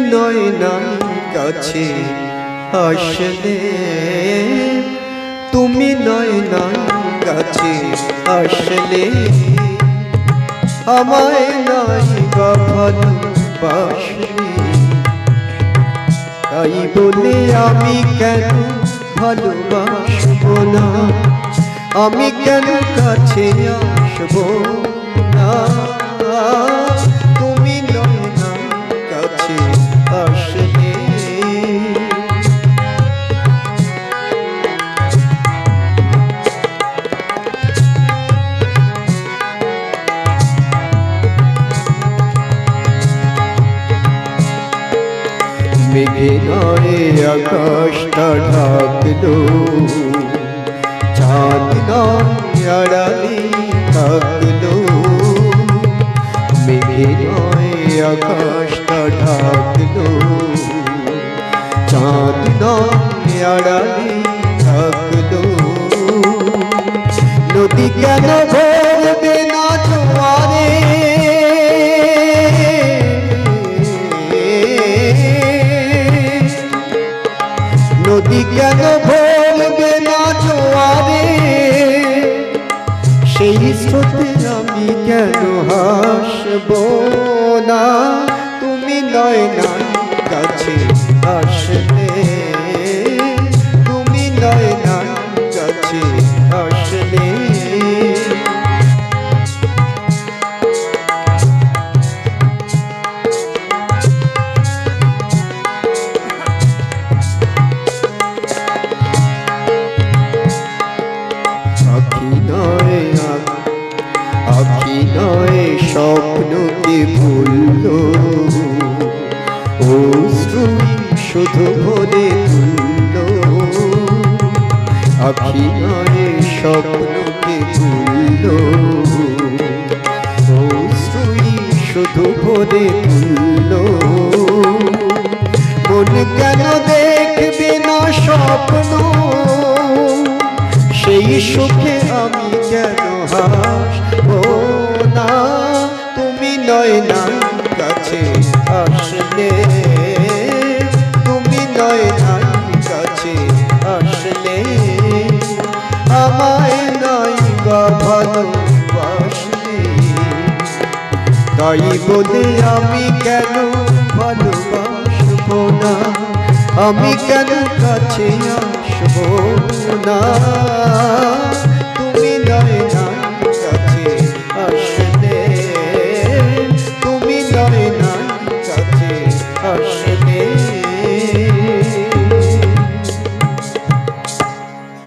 নয় কাছে আসলে। তুমি নয় নাই কাছে আসলে। আমায় নাই বা ভালোবাসলে তাই বলে আমি কেন ভালোবাসবো না? আমি কেন কাছে আসব? মেঘে নয় আকাশটা ঢাকলো। চাঁদ নয় আড়ালে থাকল মেঘে নয় আকাশটা ঢাকলো। চাঁদ নয় আড়ালে থাকল নদী কেন নদী ভোলবে না জোয়ারে, সেই স্রোতে আমি কেন হাসব না? তুমি নয় না কাছে আসলে তুমি নয় না কাছে আসলে আখি নয় স্বপ্নকে ভুলল। ও শ্রুই শুধু ভরে তুলল আখি নয় স্বপ্নকে ভুলল। ও শ্রুই শুধু ভরে তুলল মন কেন দেখবে না স্বপ্ন? সেই সুখে আমি কেন তুমি নয় না কাছে আসলে, তুমি নয় না কাছে আসলে। আমায় নাই বা ভালোবাসলে। তাই বলে আমি কেন ভালোবাসবো না? আমি কেন কাছে আসব না?